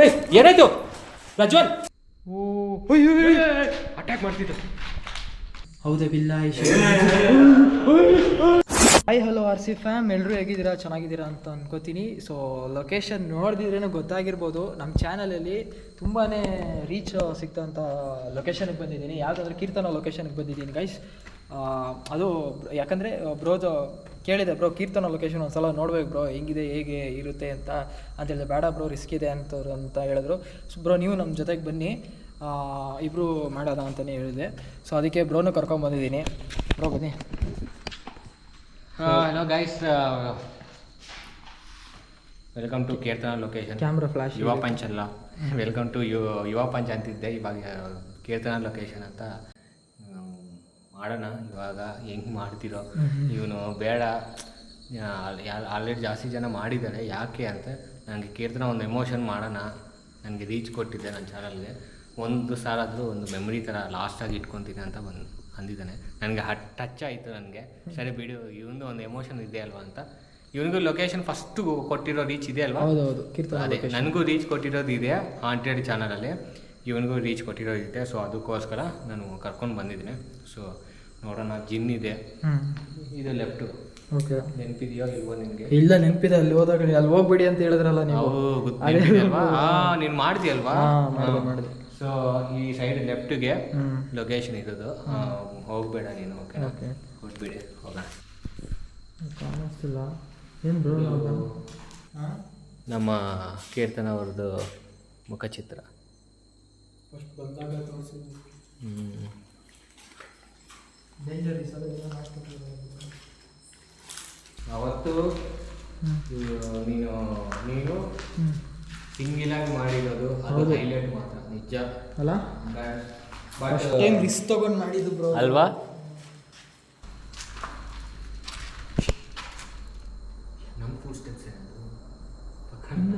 ಏ ಏನಾಯ್ತು? ಪ್ರಜ್ವಲ್ ಓ ಅಟ್ಯಾಕ್ ಮಾಡ್ತಿದ್ದ. ಹೌದಾ ಬಿಲ್ಲ hi hello R C fam ಎಲ್ಲರೂ ಹೇಗಿದ್ದೀರಾ? ಚೆನ್ನಾಗಿದ್ದೀರಾ ಅಂತ ಅನ್ಕೋತೀನಿ. ಸೊ ಲೊಕೇಶನ್ ನೋಡಿದ್ರೇನು ಗೊತ್ತಾಗಿರ್ಬೋದು. ನಮ್ಮ ಚಾನಲಲ್ಲಿ ತುಂಬಾ ರೀಚ್ ಸಿಗ್ತಂಥ ಲೊಕೇಶನ್ಗೆ ಬಂದಿದ್ದೀನಿ. ಯಾವುದಾದ್ರೂ ಕೀರ್ತನ ಲೊಕೇಶನ್ಗೆ ಬಂದಿದ್ದೀನಿ ಗೈಸ್ ಅದು ಯಾಕಂದರೆ ಬ್ರೋದು ಕೇಳಿದೆ ಬ್ರೋ ಕೀರ್ತನ ಲೊಕೇಶನ್ ಒಂದು ಸಲ ನೋಡ್ಬೇಕು ಬ್ರೋ ಹೆಂಗಿದೆ ಹೇಗೆ ಇರುತ್ತೆ ಅಂತ. ಅಂತ ಹೇಳಿದೆ ಬೇಡ ಬ್ರೋ ರಿಸ್ಕ್ ಇದೆ ಅಂತವ್ರು ಅಂತ ಹೇಳಿದ್ರು. ಸೊ ಬ್ರೋ ನೀವು ನಮ್ಮ ಜೊತೆಗೆ ಬನ್ನಿ. ಇಬ್ಬರು ಮಾಡೋದ ಅಂತಲೇ ಹೇಳಿದೆ. ಸೊ ಅದಕ್ಕೆ ಬ್ರೋನು ಕರ್ಕೊಂಬಂದಿದ್ದೀನಿ ಬ್ರೋ ಬನ್ನಿ. Hello guys welcome to Keerthana location camera flash Yuva punch ಅಲ್ಲ. Welcome to you Yuva punch ಅಂತಿದ್ದೆ. ಇವಾಗ ಕೀರ್ತನ ಲೊಕೇಶನ್ ಅಂತ. ಮಾಡೋಣ ಇವಾಗ ಹೆಂಗೆ ಮಾಡ್ತಿರೋ. ಇವನು ಬೇಡ. ಆಲ್ರೆಡಿ ಜಾಸ್ತಿ ಜನ ಮಾಡಿದ್ದಾರೆ ಯಾಕೆ ಅಂತ ನನಗೆ ಕೀರ್ತನ ಒಂದು ಎಮೋಷನ್ ಮಾಡೋಣ. ನನಗೆ ರೀಚ್ ಕೊಟ್ಟಿದ್ದೆ ನನ್ನ ಚಾನಲ್ಗೆ. ಒಂದು ಸಾಲಾದರೂ ಒಂದು ಮೆಮೊರಿ ಥರ ಲಾಸ್ಟಾಗಿ ಇಟ್ಕೊತೀನಿ ಅಂತ ಬಂದು ಅಂದಿದ್ದಾನೆ. ನನಗೆ ಹಟ್ ಟಚ್ ಆಯಿತು ನನಗೆ. ಸರಿ ಬಿಡು ಇವನು ಒಂದು ಎಮೋಷನ್ ಇದೆ ಅಲ್ವಾ ಅಂತ. ಇವನಿಗೂ ಲೊಕೇಶನ್ ಫಸ್ಟು ಕೊಟ್ಟಿರೋ ರೀಚ್ ಇದೆ ಅಲ್ವಾ? ಅದೇ ನನಗೂ ರೀಚ್ ಕೊಟ್ಟಿರೋದು ಇದೆ ಹಾಂಟೆಡ್ ಚಾನಲಲ್ಲಿ ಇವನಿಗೂ ರೀಚ್ ಕೊಟ್ಟಿರೋದು ಇದೆ ಸೊ ಅದಕ್ಕೋಸ್ಕರ ನಾನು ಕರ್ಕೊಂಡು ಬಂದಿದ್ದೀನಿ. ಸೊ ನೋಡೋಣ ಜಿನ್ ಇದೆ. ಹ್ಞೂ ಇದು ಲೆಫ್ಟು ಓಕೆ. ನೆನಪಿದೆಯೋ ಇಲ್ವೋ ನಿನಗೆ? ಇಲ್ಲ ನೆನಪಿದೆ ಅಲ್ಲಿ ಹೋದಾಗ ಅಲ್ಲಿ ಹೋಗ್ಬೇಡಿ ಅಂತ ಹೇಳಿದ್ರಲ್ಲ ನೀವು. ನೀನು ಮಾಡ್ತೀಯಲ್ವಾ ಹಾ, ಮಾಡ್ದೆ. ಸೊ ಈ ಸೈಡ್ ಲೆಫ್ಟ್ಗೆ ಲೊಕೇಶನ್ ಇರೋದು. ಹೋಗಬೇಡ ಹೋಗ್ಬೇಡ ನೀನು ಓಕೆ ಓಕೆ. ಕೊಟ್ಬಿಡಿ ಹೋಗೋಣ. ಕಾಣಿಸ್ತಿಲ್ಲ. ಏನು ಬ್ರೋ ನಮ್ಮ ಕೀರ್ತನ ಅವ್ರದ್ದು ಮುಖಚಿತ್ರ. ಫಸ್ಟ್ ಬಂದಾಗ ತೋರಿಸಿದ್ದು ಹ್ಮ್. ಡೇಂಜರ್ ಈ ಸಲ ಏನೋ ಹಾಸ್ಪಿಟಲ್ ಅವತ್ತು ನೀನು ನೀನು ಸಿಂಗಿಲ್ ಆಗಿ ಮಾಡಿರೋದು ಅದು. ಹೈಲೈಟ್ ಮಾತ್ರ ನಿಜ? ಅಲ್ಲ? ಫಸ್ಟ್ ಟೈಮ್ ರಿಸ್ಕ್ ತಗೊಂಡು ಮಾಡಿದ್ದು ಬ್ರೋ ಅಲ್ವಾ? ನಮ್ಮ ಫುಲ್ ಸ್ಟೆಪ್ಸ್ ಏನದು? ಪಕ್ಕನ?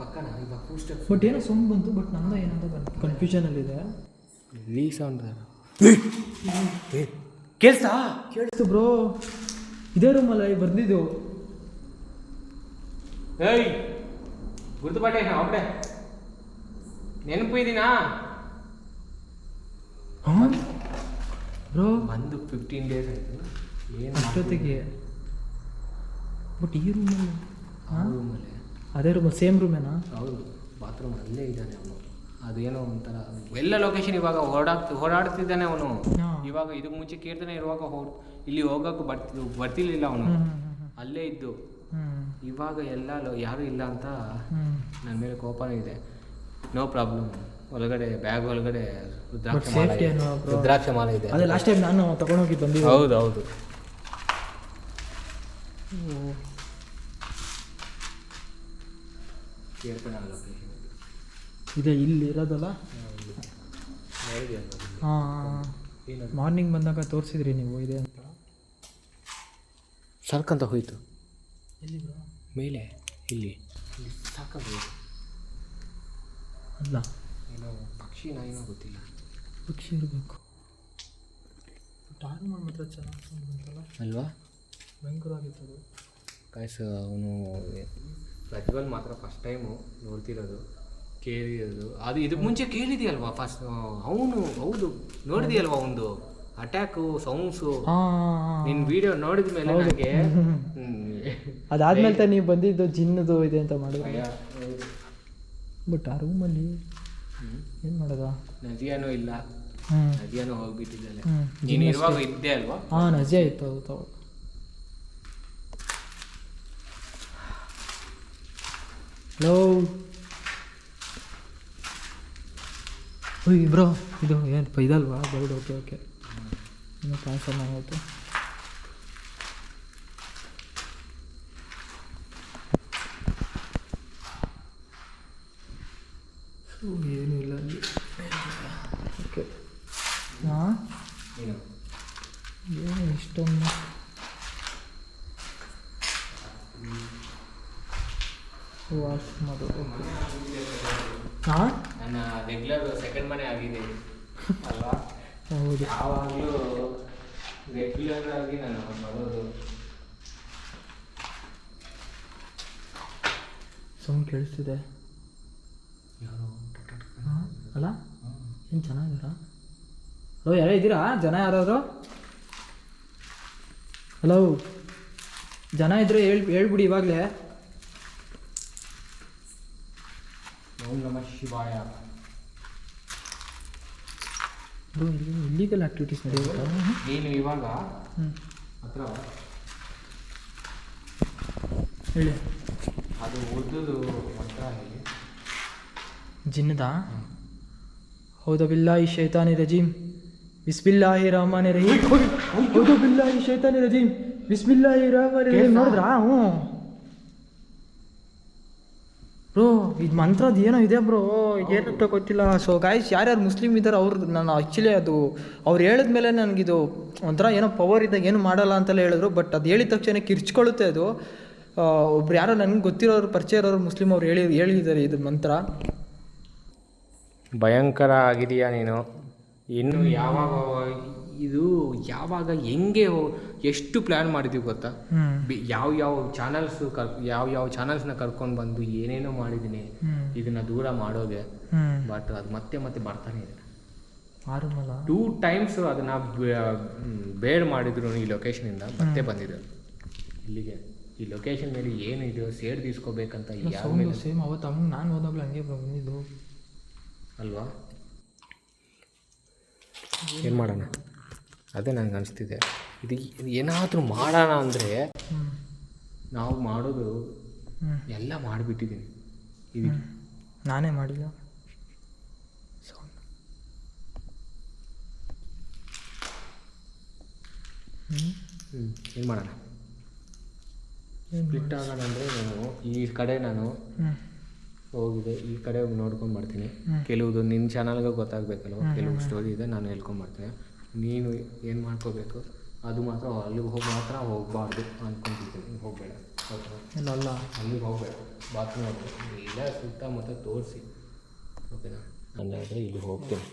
ಪಕ್ಕನ? ಇವಾಗ ಫುಲ್ ಸ್ಟೆಪ್ಸ್ ಬಟ್ ಏನೋ ಸೌಂಡ್ ಬಂತು ಬಟ್ ನಂದ ಏನಂತ ಬಂತು ಇದೆ. ಲೀ ಸೌಂಡ್ ಕೇಳ್ಸಾ ಕೇಳಿಸ್ತು? ಬ್ರೋ. ಇದೇ ರೂಮಲ್ಲ ಬಂದಿದ್ದು ಏಯ್ ಗುರುತುಪಾಟೆ ಒಬ್ಬಡೆ ನೆನಪು ಇದೀನಾ? ಬ್ರೋ ಬಂದು ಫಿಫ್ಟೀನ್ ಡೇಸ್ ಆಯಿತು. ಏನು ಅಷ್ಟೊತ್ತಿಗೆ. ಬಟ್ ಈ ರೂಮಲ್ಲಿ ಆ ರೂಮಲ್ಲಿ ಅದೇ ರೂಮ್ ಸೇಮ್ ರೂಮೇನಾ ಹೌದು ಬಾತ್ರೂಮ್ ಅಲ್ಲೇ ಇದ್ದಾನೆ ಅವನು. ಅದೇನೋ ಒಂಥರ ಎಲ್ಲ ಲೊಕೇಶನ್ ಇವಾಗ ಓಡಾಡ್ತಿ ಓಡಾಡ್ತಿದ್ದಾನೆ ಅವನು. ಇವಾಗ ಇದು ಮುಂಚೆ ಕೇಳ್ತಾನೆ ಇರುವಾಗ ಹೋ ಇಲ್ಲಿ ಹೋಗಕ್ಕೆ ಬರ್ತಿ ಬರ್ತಿರ್ಲಿಲ್ಲ ಅವನು. ಅಲ್ಲೇ ಇದ್ದು. ಇವಾಗ ಎಲ್ಲ ಯಾರು ಯಾರೂ ಇಲ್ಲ ಅಂತ ನನ್ನ ಮೇಲೆ ಕೋಪನೂ ಇದೆ. ನೋ ಪ್ರಾಬ್ಲಮ್ ಒಳಗಡೆ ಬ್ಯಾಗ್ ಒಳಗಡೆ ರುದ್ರಾಕ್ಷ ಇದೆ. ಏನೋ bro. ರುದ್ರಾಕ್ಷ ಮಾಲೆ ಇದೆ. ಅದೇ ಲಾಸ್ಟ್ ಟೈಮ್ ನಾನು ತಗೊಂಡೋಗಿ ಬಂದಿ ಹೌದು ಹೌದು. ಕೀರ್ತನ ಲೊಕೇಶನ್ ಇದೆ ಇಲ್ಲಿ ಇರೋದಲ್ಲ? ಹಾಂ ಮಾರ್ನಿಂಗ್ ಬಂದಾಗ ತೋರಿಸಿದ್ರಿ ನೀವು ಇದೆ ಅಂತ. ಸರ್ಕಂತ ಹೋಯ್ತು. ಮೇಲೆ ಇಲ್ಲಿ. ಇಲ್ಲಿ ಸಾಕದು ಅಲ್ಲ. ಏನೋ ಪಕ್ಷಿನ ಏನೋ ಗೊತ್ತಿಲ್ಲ. ಪಕ್ಷಿ ಇರಬೇಕು. ಟಾರ್ ಮಾಡಿ ಮಾತ್ರ ಚೆನ್ನಾಗಿ ಬಂತಲ್ಲ? ಅಲ್ವಾ? ಭಯಂಕರವಾಗಿತ್ತು ಕಾಯ್ಸ ಅವನು ಪ್ರಜ್ವಲ್ ಮಾತ್ರ ಫಸ್ಟ್ ಟೈಮು ನೋಡ್ತಿರೋದು. ಕೇಳಿರೋದು ಅದು ಇದಕ್ಕೆ ಮುಂಚೆ ಕೇಳಿದೆಯಲ್ವಾ? ಫಸ್ಟ್ ಅವನು ಹೌದು ನೋಡಿದೆಯಲ್ವಾ ಒಂದು ಅಟ್ಯಾಕು ಸೌಂಡ್ಸು ನಿನ್ ನಿನ್ನ ವಿಡಿಯೋ ನೋಡಿದ ಮೇಲೆ ನನಗೆ ಅದಾದ್ಮೇಲೆ ತಾನೇ ನೀವು ಬಂದಿದ್ದು ಜಿನ್ನದು ಇದೆ ಅಂತ ಮಾಡಿದ್ರೆ. ಬಟ್ ಆ ರೂಮಲ್ಲಿ ಏನು ಮಾಡೋದ? ನದಿಯಾನೂ ಇಲ್ಲ. ನದಿಯಾನೂ ಹೋಗ್ಬಿಟ್ಟಿದ್ದಾಳೆ ನೀನು ಇರುವಾಗ ಇದ್ದೆ ಅಲ್ವಾ? ಹಾಂ ನಜೆ ಇತ್ತು ಅದು ತಗೋ ಹಲೋ ಓಯ್ ಬ್ರೋ, ಇದು ಏನು ಇದಲ್ವಾ? Bird okay okay. ಇನ್ನು ಟ್ರಾನ್ಸ್ಫರ್ ಸೊ ಏನೂ ಇಲ್ಲ ಅಲ್ಲಿ. ಓಕೆ. ಹಾಂ? ಏನು ಇಷ್ಟೊಂದು? ವಾಶ್ ಮಾಡೋದು ಹಾಂ? ರೆಗ್ಯುಲರ್ ಸೆಕೆಂಡ್ ಮನೆ ಆಗಿದೆ. ಅಲ್ವಾ? ಹೌದು. ಯಾವಾಗಲೂ ರೆಗ್ಯುಲರ್ ಆಗಿ ನಾನು ಬರೋದು ಸೌಂಡ್ ಕೇಳಿಸ್ತಿದೆ. ಯಾರು ಅಲ್ಲ? ಏನು ಚೆನ್ನಾಗಿರ ಹಲೋ ಯಾರೋ ಇದ್ದೀರಾ? ಜನ ಯಾರಾದ್ರು? ಹಲೋ? ಜನ ಇದ್ರೆ ಹೇಳ್ ಹೇಳ್ಬಿಡಿ ಇವಾಗಲೇ. ಓಂ ನಮಃ ಶಿವಾಯ. ಇಲ್ಲಿಗಲ್ ಆಕ್ಟಿವಿಟೀಸ್ ನಡೆಯುತ್ತಾ? ನೀನು ಇವಾಗ ಹತ್ರ ಹೇಳಿ. ಅದು ಮಂತ್ರ ಹೇಳಿ. ಜಿನ್ನದಾ? ಹೌದಾ ಬಿಲ್ಲಾಹಿ ಶೈತಾನಿ ರಜೀಮ್. ಬಿಸ್ಮಿಲ್ಲಾಹಿ ರಹಮಾನಿ ರಹೀಮ್. ಹೌದು ಬಿಲ್ಲಾಹಿ ಶೈತಾನಿ ರಜೀಮ್. ಬಿಸ್ಮಿಲ್ಲಾಹಿ ರಹಮಾನಿ ರಹೀಮ್. ನೋಡಿದ್ರಾ? ಹ್ಞೂ ಬ್ರೋ, ಇದು ಮಂತ್ರದ್ದು ಏನೋ ಇದೆ ಬ್ರೋ ಏನಂತ ಗೊತ್ತಿಲ್ಲ. ಸೊ ಗಾಯ್ಸ್ ಯಾರ್ಯಾರು ಮುಸ್ಲಿಮ್ ಇದ್ದಾರೆ ಅವ್ರು ನಾನು ಆ್ಯಕ್ಚುಲಿ ಅದು, ಅವ್ರು ಹೇಳಿದ ಮೇಲೆ ನನಗಿದು ಒಂಥರ ಏನೋ ಪವರ್ ಇದ್ದಾಗ ಏನು ಮಾಡಲ್ಲ ಅಂತೆಲ್ಲ ಹೇಳಿದ್ರು ಬಟ್ ಅದು ಹೇಳಿದ ತಕ್ಷಣ ಕಿರ್ಚ್ಕೊಳ್ಳುತ್ತೆ ಅದು. ಒಬ್ರು ಯಾರೋ ನನಗೆ ಗೊತ್ತಿರೋರು, ಪರಿಚಯ ಇರೋರು ಮುಸ್ಲಿಮ್ ಅವ್ರು ಹೇಳಿ, ಹೇಳಿದ್ದಾರೆ ಇದು ಮಂತ್ರ. ಭಯಂಕರ ಆಗಿದೆಯಾ ನೀನು. ಇನ್ನು ಯಾವಾಗ ಇದು ಯಾವಾಗ ಹೆಂಗೆ ಎಷ್ಟು ಪ್ಲ್ಯಾನ್ ಮಾಡಿದೀವಿ ಗೊತ್ತಾ? ಯಾವ ಯಾವ ಚಾನಲ್ಸ್ ಕರ್ ಯಾವ ಯಾವ ಚಾನಲ್ಸ್ನ ಕರ್ಕೊಂಡು ಬಂದು ಏನೇನೋ ಮಾಡಿದ್ದೀನಿ ಇದನ್ನ ದೂರ ಮಾಡೋಗೆ. ಬಟ್ ಅದು ಮತ್ತೆ ಮತ್ತೆ ಬರ್ತಾನೆ ಇದೆ. ಟೂ ಟೈಮ್ಸ್ ಅದನ್ನ ಬೇಡ್ ಮಾಡಿದ್ರು ಈ ಲೊಕೇಶನಿಂದ ಮತ್ತೆ ಬಂದಿದೆ. ಇಲ್ಲಿಗೆ. ಈ ಲೊಕೇಶನ್ ಮೇಲೆ ಏನು ಇದೆಯೋ ಸೇರ್ ತೀಸ್ಕೋಬೇಕಂತ ಸೇಮ್ ಅವತ್ತು ನಾನು ಹೋದಾಗ್ಲೂ ಹಂಗೆ ಬಂದಿದ್ದು. ಅಲ್ವಾ? ಏನು ಮಾಡೋಣ? ಅದೇ ನನಗೆ ಅನಿಸ್ತಿದೆ. ಇದು ಏನಾದರೂ ಮಾಡೋಣ ಅಂದರೆ ನಾವು ಮಾಡೋದು ಎಲ್ಲ ಮಾಡಿಬಿಟ್ಟಿದ್ದೀನಿ. ಇದು ನಾನೇ ಮಾಡಿಲ್ಲ. ಸೌಂಡ್. ಹ್ಞೂ ಏನು ಮಾಡೋಣ? ಸ್ಪ್ಲಿಟ್ ಆಗೋಣ ಅಂದರೆ ನಾನು ಈ ಕಡೆ ನಾನು ಹೋಗಿದೆ. ಈ ಕಡೆ ನೋಡ್ಕೊಂಡು ಬರ್ತೀನಿ ಹ್ಮ್. ಕೆಲವುದು ನಿನ್ನ ಚಾನಲ್ಗೆ ಗೊತ್ತಾಗಬೇಕಲ್ವ? ಕೆಲವು ಸ್ಟೋರಿ ಇದೆ ನಾನು ಹೇಳ್ಕೊಂಡು ಬರ್ತೀನಿ ನೀನು ಏನು ಮಾಡ್ಕೋಬೇಕು? ಅದು ಮಾತ್ರ ಅಲ್ಲಿಗೆ ಹೋಗಿ ಮಾತ್ರ ಹೋಗಬಾರ್ದು ಅಂದ್ಕೊಂಡಿದ್ದೀನಿ ಹೋಗಬೇಡ. ಇಲ್ಲ ಅಲ್ಲ. ಅಲ್ಲಿಗೆ ಹೋಗಬೇಡ. ಬಾತ್ರೂಮ್ ಹೋಗ್ಬೇಕು ಇಲ್ಲ ಸುತ್ತಮುತ್ತ ತೋರಿಸಿ. ಓಕೆನಾ? ಹಂಗಾದರೆ ಇಲ್ಲಿ ಹೋಗ್ತೀನಿ.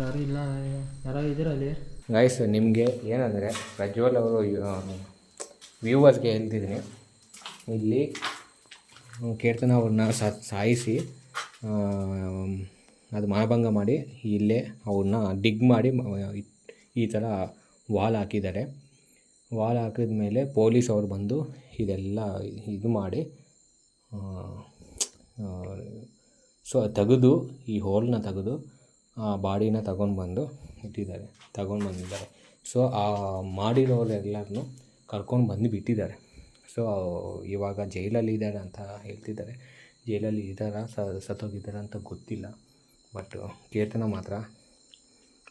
ಯಾರು ಇಲ್ಲ? ಯಾರೋ ಇದ್ದೀರ ಅಲ್ಲಿ? ಗೈಸ್ ನಿಮಗೆ ಏನಂದರೆ ಪ್ರಜ್ವಲ್ ಅವರು ವ್ಯೂವರ್ಸ್ಗೆ ಹೇಳ್ತಿದ್ದೀನಿ. ಇಲ್ಲಿ ಕೀರ್ತನ ಅವ್ರನ್ನ ಸಾಯಿಸಿ ಅದು ಮನಭಂಗ ಮಾಡಿ ಇಲ್ಲೇ ಅವ್ರನ್ನ ಡಿಗ್ ಮಾಡಿ ಈ ಥರ ವಾಲ್ ಹಾಕಿದ್ದಾರೆ. ವಾಲ್ ಹಾಕಿದ ಮೇಲೆ ಪೊಲೀಸ್ ಅವ್ರು ಬಂದು ಇದೆಲ್ಲ ಇದು ಮಾಡಿ ಸೊ ತೆಗೆದು, ಈ ಹೋಲ್ನ ತೆಗೆದು, ಆ ಬಾಡಿನ ತಗೊಂಡು ಬಂದು ಇಟ್ಟಿದ್ದಾರೆ ತಗೊಂಡು ಬಂದಿದ್ದಾರೆ ಸೊ ಆ ಮಾಡಿರೋರೆಲ್ಲರನ್ನು ಕರ್ಕೊಂಡು ಬಂದು ಬಿಟ್ಟಿದ್ದಾರೆ. ಸೊ ಇವಾಗ ಜೈಲಲ್ಲಿ ಇದ್ದಾರೆ ಅಂತ ಹೇಳ್ತಿದ್ದಾರೆ. ಜೈಲಲ್ಲಿ ಇದ್ದಾರಾ ಸತ್ತೋಗಿದ್ದಾರೆ ಅಂತ ಗೊತ್ತಿಲ್ಲ. ಬಟ್ ಕೀರ್ತನ ಮಾತ್ರ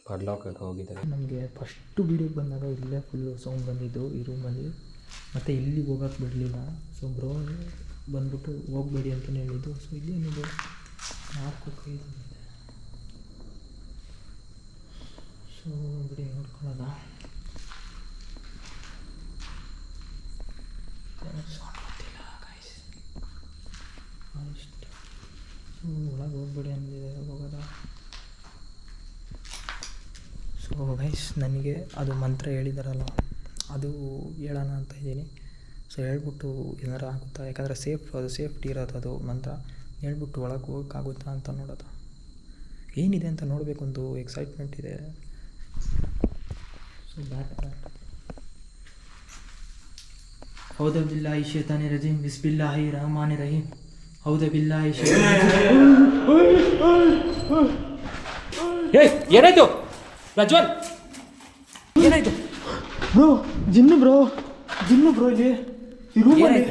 ಪರ್ಲಾಕಕ್ಕೆ ಹೋಗಿದ್ದಾರೆ. ನಮಗೆ ಫಸ್ಟು ವೀಡಿಯೋಗೆ ಬಂದಾಗ ಇಲ್ಲೇ ಫುಲ್ಲು ಸೌಂಡ್ ಬಂದಿದ್ದು ಈ ರೂಮಲ್ಲಿ ಮತ್ತು ಇಲ್ಲಿಗೆ ಹೋಗೋಕೆ ಬಿಡಲಿಲ್ಲ. ಸೊ ಬ್ರೋ ಬಂದ್ಬಿಟ್ಟು ಹೋಗಬೇಡಿ ಅಂತಲೇ ಹೇಳಿದ್ದು. ಸೊ ಇಲ್ಲಿ ಏನಿದೆ ನಾಲ್ಕು ಕೈದು ಸೊ ಬಿಡಿ ನೋಡ್ಕೊಳ್ಳೋಣ ಏನೋ sound ಗೊತ್ತಿಲ್ಲ guys. ಅಷ್ಟು ಸೊ ಒಳಗೆ ಹೋಗ್ಬೇಡಿ ಅಂದಿದೆ ಹೋಗೋದ ಗೈಸ್ ನನಗೆ ಅದು ಮಂತ್ರ ಹೇಳಿದಾರಲ್ಲ ಅದು ಹೇಳೋಣ ಅಂತ ಇದ್ದೀನಿ. ಸೊ ಹೇಳ್ಬಿಟ್ಟು ಏನಾರು ಆಗುತ್ತಾ? ಯಾಕಂದರೆ ಸೇಫ್ ಅದು ಸೇಫ್ಟಿ ಇರೋದು ಅದು ಮಂತ್ರ. ಹೇಳ್ಬಿಟ್ಟು ಒಳಗೆ ಹೋಗೋಕ್ಕಾಗುತ್ತಾ ಅಂತ ನೋಡೋದು. ಏನಿದೆ ಅಂತ ನೋಡಬೇಕು ಒಂದು ಎಕ್ಸೈಟ್ಮೆಂಟ್ ಇದೆ. ಸೊ ಬ್ಯಾಟ್ ಬ್ಯಾಟ್ ಹೌದ ಬಿಲ್ಲ ಶೇತಾನಿ ರಜೀಮ್ ಬಿಸ್ಬಿಲ್ಲಾಹಿ ರಹಮಾನಿ ರಹೀಮ್. ಹೌದ ಬಿಲ್ಲಾಹಿ ಏ ಏನಾಯ್ತು? Prajwal bro Jinnu bro Jinnu bro ಇಲ್ಲಿ. ಈ ರೂಮಲ್ಲಿ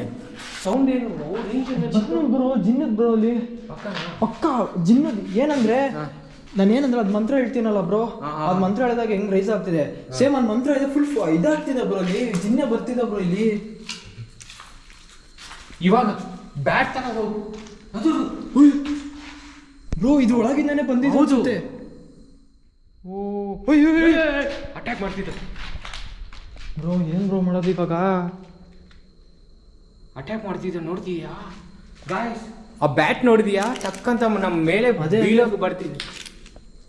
ಸೌಂಡ್ ಏನು ಜಿನ್ನು ಬ್ರೋ ಜಿನ್ನದ್ ಬ್ರೋ ಅಲ್ಲಿ ಪಕ್ಕ ಜಿನ್ನದ್. ಏನಂದ್ರೆ ನಾನು ಏನಂದ್ರೆ ಅದು ಮಂತ್ರ ಹೇಳ್ತೀನಲ್ಲ ಬ್ರೋ ಅದು ಮಂತ್ರ ಹೇಳಿದಾಗ ಹೆಂಗ್ ರೈಸ್ ಆಗ್ತಿದೆ? ಸೇಮ್ ಅದು ಮಂತ್ರ ಇದೆ ಫುಲ್ ಇದಾಗ್ತಿದೆ ಬ್ರೋ ಇಲ್ಲಿ. ಜಿನ್ನೆ ಬರ್ತಿದೆ ಬ್ರೋ ಇಲ್ಲಿ. ಇವಾಗ ಬ್ಯಾಟ್ ತನ ಹೋಗು. ಅದು ಬ್ರೋ ಇದು ಒಳಗಿಂದಾನೆ ಬಂದಿದೆ ಅನ್ಸುತ್ತೆ. ಓ. ಅಟ್ಯಾಕ್ ಮಾಡ್ತಿದ್ದ. ಬ್ರೋ ಏನು ಬ್ರೋ ಮಾಡೋದು ಇವಾಗ? ಅಟ್ಯಾಕ್ ಮಾಡ್ತಿದ್ದ ನೋಡ್ತೀಯಾ ಗಾಯ್ಸ್ ಆ ಬ್ಯಾಟ್ ನೋಡಿದ್ಯಾ? ತಕ್ಕಂತ ನಮ್ಮ ಮೇಲೆ ಅದೇ. ಬೀಳೋಕೆ ಬರ್ತೀನಿ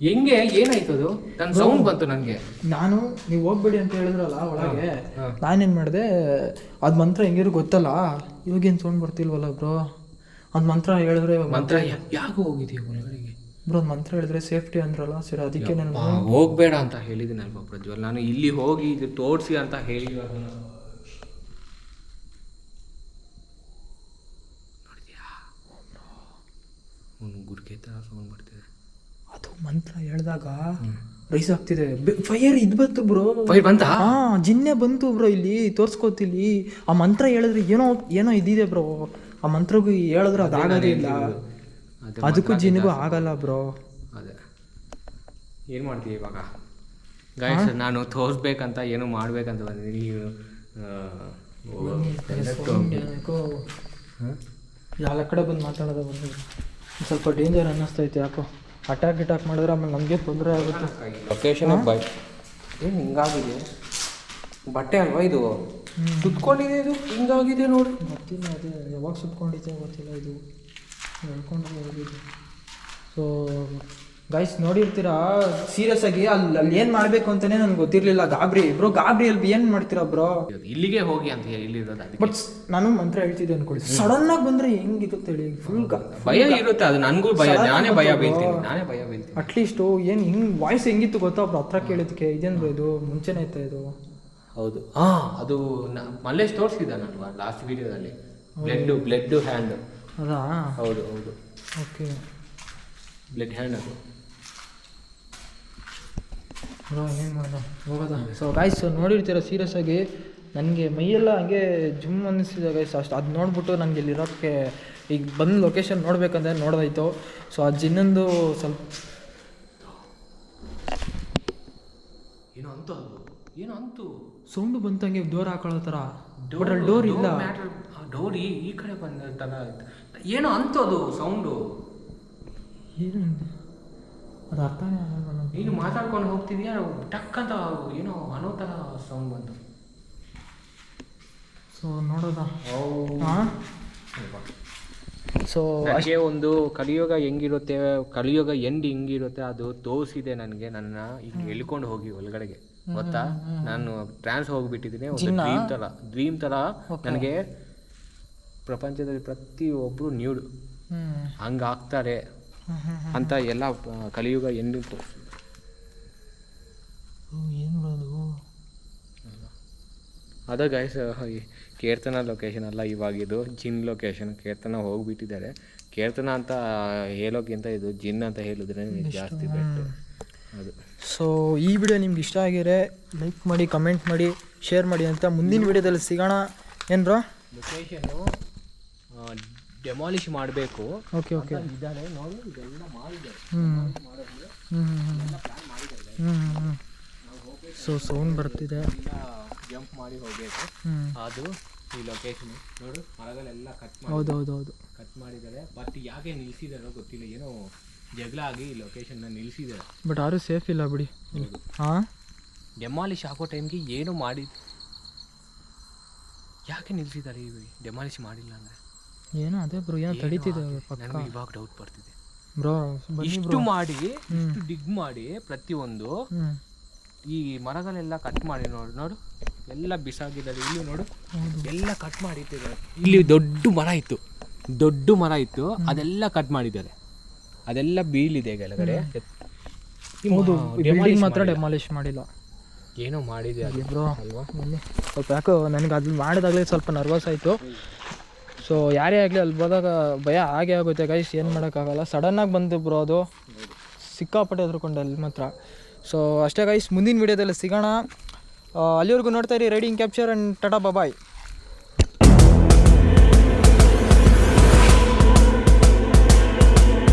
ಹೆಂಗೆ? ಏನಾಯ್ತು ಅದು? ನನ್ನ ಸೌಂಡ್ ಬಂತು ನನಗೆ ನಾನು ನೀವು ಹೋಗ್ಬೇಡಿ ಅಂತ ಹೇಳಿದ್ರಲ್ಲ ಒಳಗೆ. ಹಾ. ನಾನೇನು ಮಾಡಿದೆ ಅದು ಮಂತ್ರ ಹೆಂಗಿರು ಗೊತ್ತಲ್ಲ? ಇವಾಗೇನು ಸೌಂಡ್ ಬರ್ತಿಲ್ವಲ್ಲ ಬ್ರೋ? ಅದು ಮಂತ್ರ ಹೇಳಿದ್ರೆ ಮಂತ್ರ ಯಾಕೆ ಹೋಗಿದೀಯ ಒಳಗಡೆಗೆ? ಬ್ರೋ ಮಂತ್ರ ಹೇಳಿದ್ರೆ ಸೇಫ್ಟಿ ಅಂದ್ರಲ್ಲ ಸರ್ ಅದಕ್ಕೆ ನಾನು ಹೋಗಬೇಡ ಅಂತ ಅಲ್ವಾ ಪ್ರಜ್ವಲ್? ನಾನು ಇಲ್ಲಿ ಹೋಗಿ ಇದು ತೋರಿಸಿ ಅಂತ ಹೇಳಿ ನೋಡಿದ್ಯಾ ಥರ ಸೌಂಡ್ ಮಾಡ್ತಿದೆ ಅದು ಮಂತ್ರ ಹೇಳಿದಾಗ ರೈಸ್ ಆಗ್ತಿದೆ. ಫೈರ್ ಇದು ಬಂತು ಬ್ರೋ ಫೈರ್ ಬಂತ? ಹಾ ಜಿನ್ನೆ ಬಂತು ಬ್ರೋ ಇಲ್ಲಿ ತೋರ್ಸ್ಕೋತಿಲ್ಲಿ ಆ ಮಂತ್ರ ಹೇಳಿದ್ರೆ ಏನೋ ಏನೋ ಇದಿದೆ ಬ್ರೋ ಆ ಮಂತ್ರಗೂ ಹೇಳಿದ್ರೆ ಅದು ಆಗೋದೇ ಇಲ್ಲ. ಅದೇ ಅದಕ್ಕೂ ಜಿನ್ನಿಗೂ ಆಗಲ್ಲ ಬ್ರೋ. ಅದೇ. ಏನು ಮಾಡ್ತೀವಿ ಇವಾಗ? ಗಾಯಸ್ ನಾನು ತೋರಿಸ್ಬೇಕಂತ ಏನು ಮಾಡ್ಬೇಕಂತ ಬಂದಿದ್ದೀನಿ. ನೀವು ಎಲ್ಲ ಕಡೆ ಬಂದು ಮಾತಾಡೋದು ಬಂದು. ಸ್ವಲ್ಪ ಡೇಂಜರ್ ಅನ್ನಿಸ್ತೈತೆ ಯಾಕೋ. ಅಟ್ಯಾಕ್ ಗಿಟ್ಯಾಕ್ ಮಾಡಿದ್ರೆ ಆಮೇಲೆ ನಮಗೆ ತೊಂದರೆ ಆಗುತ್ತೆ. ಲೊಕೇಶನ್ ಬೈ ಏನು ಹಿಂಗಾಗಿದೆ? ಬಟ್ಟೆ ಅಲ್ವಾ ಇದು? ಸುತ್ಕೊಂಡಿದೆ ಇದು? ಹಿಂಗಾಗಿದೆ ನೋಡಿ. ಗೊತ್ತಿಲ್ಲ ಅದೇ ಯಾವಾಗ ಸುತ್ಕೊಂಡಿದ್ದೆ ಗೊತ್ತಿಲ್ಲ ಇದು. ಹೇಳ್ಕೊಂಡು ಹೋಗಿದ್ದು ಸೊ ಗೈಸ್ ನೋಡಿರ್ತೀರಾ? ಸೀರಿಯಸ್ ಆಗಿ ಅಲ್ಲಿ ಅಲ್ಲಿ ಏನು ಮಾಡಬೇಕು ಅಂತಲೇ ನನಗೆ ಗೊತ್ತಿರಲಿಲ್ಲ. ಗಾಬ್ರಿ ಬ್ರೋ ಗಾಬ್ರಿ ಅಲ್ಲಿ ಏನು ಮಾಡ್ತೀರಾ ಬ್ರೋ ಇಲ್ಲಿಗೆ ಹೋಗಿ ಅಂತ ಹೇಳಿ ಇಲ್ಲಿರೋದು ಅದಕ್ಕೆ. ಬಟ್ ನಾನು ಮಂತ್ರ ಹೇಳ್ತಿದ್ದೆ ಅನ್ಕೊಳ್ಳಿ ಸಡನ್ ಆಗಿ ಬಂದ್ರೆ ಹೆಂಗಿರುತ್ತೆ ಹೇಳಿ ಫುಲ್ ಭಯ ಇರುತ್ತೆ ಅದು ನನಗೂ ಭಯ. ನಾನೇ ಭಯ ಬೀಳ್ತೀನಿ ನಾನೇ ಭಯ ಬೀಳ್ತೀನಿ. ಅಟ್ಲೀಸ್ಟು ಏನು ಹಿಂಗೆ ವಾಯ್ಸ್ ಹೆಂಗಿತ್ತು ಗೊತ್ತಾ ಬ್ರೋ ಹತ್ರ ಕೇಳಿದಕ್ಕೆ ಇದೇನು ಬ್ರೋ ಇದು? ಮುಂಚೆನೇ ಇತ್ತ ಇದು? ಹೌದು. ಹಾಂ ಅದು ಮಲ್ಲೇಶ್ ಮಲ್ಲೇಶ್ ತೋರಿಸಿದ್ದಾನಲ್ವಾ ಲಾಸ್ಟ್ ವಿಡಿಯೋದಲ್ಲಿ ಬ್ಲಡ್ ಬ್ಲಡ್ ಹ್ಯಾಂಡ್ ಅದಾ ಹೌದು ಹೌದು. ಓಕೆ. ಬ್ಲಡ್ ಹ್ಯಾಂಡ್ ಅದು. ಏನು ಮಾಡೋಣ ಹೋಗೋದ? ಸೊ ಗಾಯ್ಸ್ ನೋಡಿರ್ತೀರ ಸೀರಿಯಸ್ ಆಗಿ ನನಗೆ ಮೈಯೆಲ್ಲ ಹಂಗೆ ಜುಮ್ ಅನ್ನಿಸಿದೆ ಗೈಸ್ ಅಷ್ಟು ಅದು ನೋಡ್ಬಿಟ್ಟು ನನಗೆ ಇಲ್ಲಿರೋಕ್ಕೆ ಈಗ ಬಂದು ಲೊಕೇಶನ್ ನೋಡಬೇಕಂದ್ರೆ ನೋಡೋದಾಯ್ತು. ಸೊ ಆ ಜಿನ್ನೊಂದು ಸ್ವಲ್ಪ ಏನೋ ಅಂತು ಅದು. ಏನೋ ಅಂತು. ಸೌಂಡು ಬಂತಂಗೆ ಹಂಗೆ ಡೋರ್ ಹಾಕೊಳ್ಳೋ ಥರ. ಡೋರ್ ಇಲ್ಲ. ಡೋರ್ ಈ ಕಡೆ ಬಂದ ಏನೋ ಅಂತ ಅದು ಸೌಂಡು ಅದು ಅರ್ಥನೇ ಆಗಲ್ಲ ನೀನು ಮಾತಾಡ್ಕೊಂಡು ಹೋಗ್ತಿದ್ಯಾ? ಟಕ್ ಅಂತ ಏನೋ ಅನ್ನೋ ಥರ ಸೌಂಡ್ ಬಂತು. ಸೊ ನೋಡೋದಾ? ಹಾಂ. ಸೊ ಹಾಗೆ ಒಂದು ಕಲಿಯುಗ ಹೆಂಗಿರುತ್ತೆ ಕಲಿಯುಗ ಎಂಡ್ ಹೆಂಗಿರುತ್ತೆ ಅದು ತೋರಿಸಿದೆ ನನಗೆ ನನ್ನ ಈಗ ಎಳ್ಕೊಂಡು ಹೋಗಿ ಒಳಗಡೆಗೆ. ಗೊತ್ತಾ? ನಾನು ಟ್ರಾನ್ಸ್ ಹೋಗ್ಬಿಟ್ಟಿದ್ದೀನಿ ಒಂದು ಡ್ರೀಮ್ ತರ ಡ್ರೀಮ್ ತರ ನನಗೆ ಪ್ರಪಂಚದಲ್ಲಿ ಪ್ರತಿ ಒಬ್ರು ನ್ಯೂಡ್ ಹಂಗಾಗ್ತಾರೆ ಆಗ್ತಾರೆ ಅಂತ ಎಲ್ಲ ಕಲಿಯುಗ ಎಂದಿತ್ತು. ಏನು ಅದು ಅದ ಗೈಸ್ ಕೀರ್ತನ ಲೊಕೇಶನ್ ಅಲ್ಲ ಇವಾಗಿದು ಜಿನ್ ಲೊಕೇಶನ್ ಕೀರ್ತನ ಹೋಗ್ಬಿಟ್ಟಿದ್ದಾರೆ. ಕೀರ್ತನ ಅಂತ ಹೇಳೋಕ್ಕಿಂತ ಇದು ಜಿನ್ ಅಂತ ಹೇಳಿದ್ರೆ ಜಾಸ್ತಿ ಬೆಟ್ಟು ಅದು. ಸೊ ಈ ವಿಡಿಯೋ ನಿಮ್ಗೆ ಇಷ್ಟ ಆಗಿದ್ರೆ ಲೈಕ್ ಮಾಡಿ ಕಮೆಂಟ್ ಮಾಡಿ ಶೇರ್ ಮಾಡಿ ಅಂತ ಮುಂದಿನ ವಿಡಿಯೋದಲ್ಲಿ ಸಿಗೋಣ. ಏನ್ರೋ ಬ್ರೋ ಲೊಕೇಶನ್ನು ಡೆಮಾಲಿಷ್ ಮಾಡಬೇಕು. ಓಕೆ ಓಕೆ ಇದ್ದಾರೆ ನೋಡಿ ಇದೆಲ್ಲ ಮಾಡಿದ್ದಾರೆ. ಸೊ ಸೌಂಡ್ ಬರ್ತಿದೆ. ಜಂಪ್ ಮಾಡಿ ಹೋಗಬೇಕು. ಅದು ಈ ಲೊಕೇಶನ್ ನೋಡು ಮರಗಳೆಲ್ಲ ಕಟ್ ಹೌದು ಹೌದು ಹೌದು ಕಟ್ ಮಾಡಿದ್ದಾರೆ. ಬಟ್ ಯಾಕೆ ನಿಲ್ಸಿದಾರೋ ಗೊತ್ತಿಲ್ಲ. ಏನೋ ಜಗಳ ಆಗಿ ಈ ಲೊಕೇಶನ್ನ ನಿಲ್ಸಿದ್ದಾರೆ. ಬಟ್ ಯಾರು ಸೇಫ್ ಇಲ್ಲ ಬಿಡಿ. ಹಾಂ ಡೆಮಾಲಿಷ್ ಆಗೋ ಟೈಮ್ಗೆ ಏನು ಮಾಡಿ ಯಾಕೆ ನಿಲ್ಸಿದ್ದಾರೆ ಈ ಡೆಮಾಲಿಷ್ ಮಾಡಿಲ್ಲ ಅಂದರೆ? ಏನೋ ಅದೇ ಬ್ರೋ ಏನೋ ತಡೀತಿದೆ ಪಕ್ಕ? ನನಗೆ ಇವಾಗ ಡೌಟ್ ಬರ್ತಿದೆ. ಬ್ರೋ ಬನ್ನಿ ಇಷ್ಟು ಮಾಡಿ ಇಷ್ಟು ಡಿಗ್ ಮಾಡಿ ಪ್ರತಿಯೊಂದು. ಒಂದು ಈ ಮರಗಳೆಲ್ಲ ಕಟ್ ಮಾಡಿ ನೋಡು ನೋಡು. ಎಲ್ಲ ಬಿಸಾಗಿದ್ದಾರೆ ಇಲ್ಲಿ ನೋಡು. ಎಲ್ಲ ಕಟ್ ಮಾಡಿ ಇಲ್ಲಿ ದೊಡ್ಡ ಮರ ಇತ್ತು. ದೊಡ್ಡ ಮರ ಇತ್ತು. ಅದೆಲ್ಲ ಕಟ್ ಮಾಡಿದ್ದಾರೆ. ಅದೆಲ್ಲ ಬೀಳಿದೆ ಕೆಳಗಡೆ. ಹೌದು demolish ಬಿಲ್ಡಿಂಗ್ ಮಾತ್ರ ಮಾಡಿಲ್ಲ. ಡೆಮಾಲಿಷ್ ಮಾಡಿಲ್ಲ. ಏನೋ ಮಾಡಿದೆ ಅದು ಬ್ರೋ ಅಲ್ವಾ? ಸ್ವಲ್ಪ ಯಾಕೋ ನನಗೆ ಅದು ಮಾಡಿದಾಗಲೇ ಸ್ವಲ್ಪ ನರ್ವಸ್ ಆಯಿತು. ಸೊ ಯಾರೇ ಆಗಲಿ ಅಲ್ಲಿ ಹೋದಾಗ ಭಯ ಹಾಗೆ ಆಗುತ್ತೆ ಗೈಸ್ ಏನು ಮಾಡೋಕ್ಕಾಗಲ್ಲ. ಸಡನ್ನಾಗಿ ಬಂದು ಬ್ರೋ ಅದು ಸಿಕ್ಕಾಪಟ್ಟೆ ಎದುರುಕೊಂಡೆ ಅಲ್ಲಿ ಮಾತ್ರ. ಸೊ ಅಷ್ಟೇ ಗೈಸ್ ಮುಂದಿನ ವೀಡಿಯೋದಲ್ಲಿ ಸಿಗೋಣ. ಅಲ್ಲಿವರೆಗೂ ನೋಡ್ತಾ ಇರಿ riding capture and tata bye